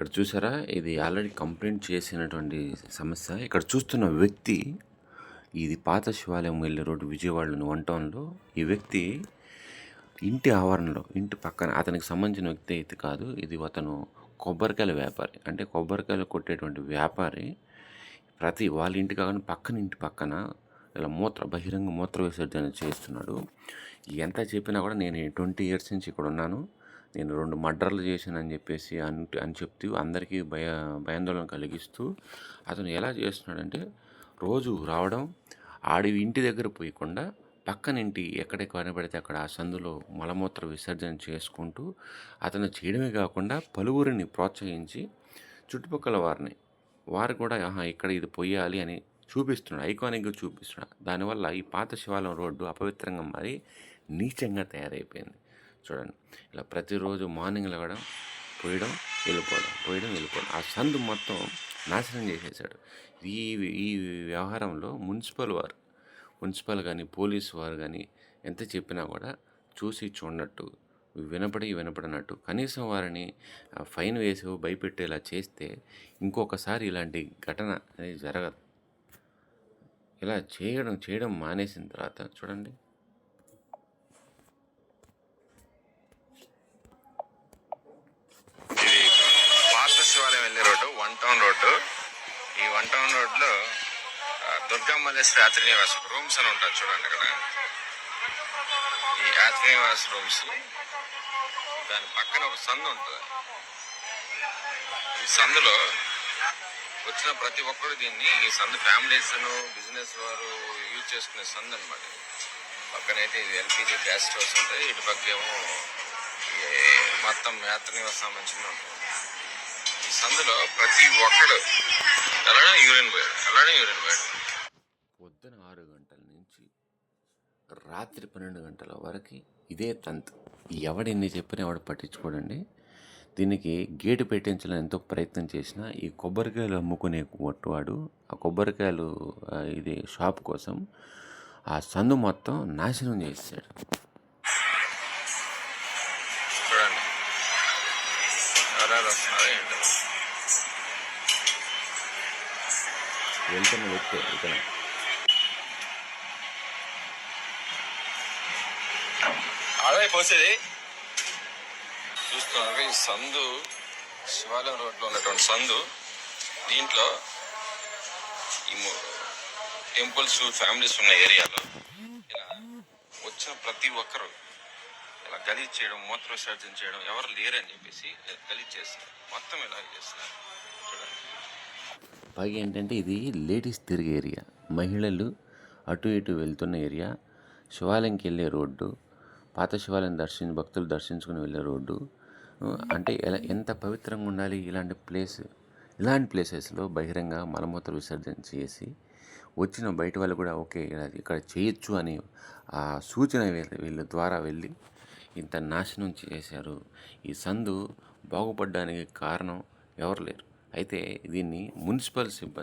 ఇక్కడ చూసారా? ఇది ఆల్రెడీ కంప్లైంట్ చేసినటువంటి సమస్య. ఇక్కడ చూస్తున్న వ్యక్తి ఇది పాత శివాలయం వెళ్ళే రోడ్డు విజయవాడలోని వన్ టౌన్లో ఈ వ్యక్తి ఇంటి ఆవరణలో ఇంటి పక్కన అతనికి సంబంధించిన వ్యక్తి అయితే కాదు ఇది అతను కొబ్బరికాయల వ్యాపారి. అంటే కొబ్బరికాయలు కొట్టేటువంటి వ్యాపారి ప్రతి వాళ్ళ ఇంటి కాకుండా పక్కన ఇంటి పక్కన ఇలా మూత్ర బహిరంగ మూత్ర విసర్జన చేస్తున్నాడు. ఎంత చెప్పినా కూడా నేను ట్వంటీ ఇయర్స్ నుంచి ఇక్కడ ఉన్నాను. నేను రెండు మర్డర్లు చేశానని చెప్పేసి అని అని చెప్తూ అందరికీ భయ భయాందోళన కలిగిస్తూ అతను ఎలా చేస్తున్నాడంటే రోజు రావడం ఆడి ఇంటి దగ్గర పోయకుండా పక్కన ఇంటి ఎక్కడ కనబడితే అక్కడ ఆ సందులో మలమూత్ర విసర్జన చేసుకుంటూ అతను చేయడమే కాకుండా పలువురిని ప్రోత్సహించి చుట్టుపక్కల వారిని వారు కూడా ఆహా ఇక్కడ ఇది పొయ్యాలి అని చూపిస్తున్నాడు ఐకానిక్గా చూపిస్తున్నాడు. దానివల్ల ఈ పాత శివాలయం రోడ్డు అపవిత్రంగా మారి నీచంగా తయారైపోయింది. చూడండి. ఇలా ప్రతిరోజు మార్నింగ్ లేవడం పోయడం వెళ్ళిపోవడం పోయడం వెళ్ళిపోవడం. ఆ సందు మొత్తం నాశనం చేసేసాడు. ఈ ఈ వ్యవహారంలో మున్సిపల్ వారు మున్సిపల్ కానీ పోలీసు వారు కానీ ఎంత చెప్పినా కూడా చూసి చూడనట్టు వినపడి వినపడినట్టు కనీసం వారిని ఆ, ఫైన్ వేసి భయపెట్టేలా చేస్తే ఇంకొకసారి ఇలాంటి ఘటన అనేది జరగదు. ఇలా చేయడం చేయడం మానేసిన తర్వాత చూడండి. Town road. ఈ వన్ టౌన్ రోడ్లో దుర్గా దుర్గామల్లేశ్వరి యాత్రి రూమ్స్ అని ఉంటారు చూడండి అక్కడ. ఈ యాత్రి రూమ్స్. దాని పక్కన ఒక సందు ఉంటుంది. ఈ సందులో వచ్చిన ప్రతి ఒక్కరు దీన్ని ఈ సందు ఫ్యామిలీస్ బిజినెస్ వారు యూజ్ చేసుకునే సందు అనమాట పక్కనైతే ఇది ఎల్పిజి గ్యాస్ స్టోర్స్ ఉంటాయి. ఇటు పక్క ఏమో మొత్తం యాత్ర నివాసం సంబంధించిన ఉంటుంది. ఈ సందులో ప్రతి ఒక్కడు అలానే యూరిన్ పోయాడు అలానే యూరిన్ పోయాడు. పొద్దున ఆరు గంటల నుంచి రాత్రి పన్నెండు గంటల వరకు ఇదే తంతు. ఎవడెన్ని చెప్పినా ఎవడు పట్టించుకోడండి. దీనికి గేటు పెట్టించాలని ఎంతో ప్రయత్నం చేసినా ఈ కొబ్బరికాయలు అమ్ముకునే కొట్టువాడు ఆ కొబ్బరికాయలు ఇది షాప్ కోసం ఆ సందు మొత్తం నాశనం చేసాడు చూడండి. ఎవరెవరు వస్తున్నారో ఏంటో వెళ్తున్న వ్యక్తి ఇతను అదే పోసేది. చూస్తున్నారు ఈ సందు శివాలయం రోడ్లో ఉన్నటువంటి సందు దీంట్లో ఈ టెంపుల్స్ ఫ్యామిలీస్ ఉన్న ఏరియాలో ఇలా వచ్చిన ప్రతి ఒక్కరు ఇలా గలీజ్ చేయడం మూత్ర విసర్జన చేయడం ఎవరు లేరని చెప్పేసి గలీజ్ చేస్తున్నారు. మొత్తం ఇలా చేస్తున్నారు. చూడండి పైగా ఏంటంటే ఇది లేడీస్ తిరిగే ఏరియా. మహిళలు అటు ఇటు వెళ్తున్న ఏరియా. శివాలయంకి వెళ్ళే రోడ్డు పాత శివాలయం దర్శించి భక్తులు దర్శించుకుని వెళ్ళే రోడ్డు. అంటే ఎలా ఎంత పవిత్రంగా ఉండాలి ఇలాంటి ప్లేస్? ఇలాంటి ప్లేసెస్లో బహిరంగ మలమూత్ర విసర్జన చేసి వచ్చిన బయట వాళ్ళు కూడా ఓకే ఇక్కడ చేయొచ్చు అని ఆ సూచన వీళ్ళ ద్వారా వెళ్ళి ఇంత నాశనం చేశారు. ఈ సందు బాగుపడడానికి కారణం ఎవరు లేరు. అయితే దీన్ని మున్సిపల్ సిబ్బంది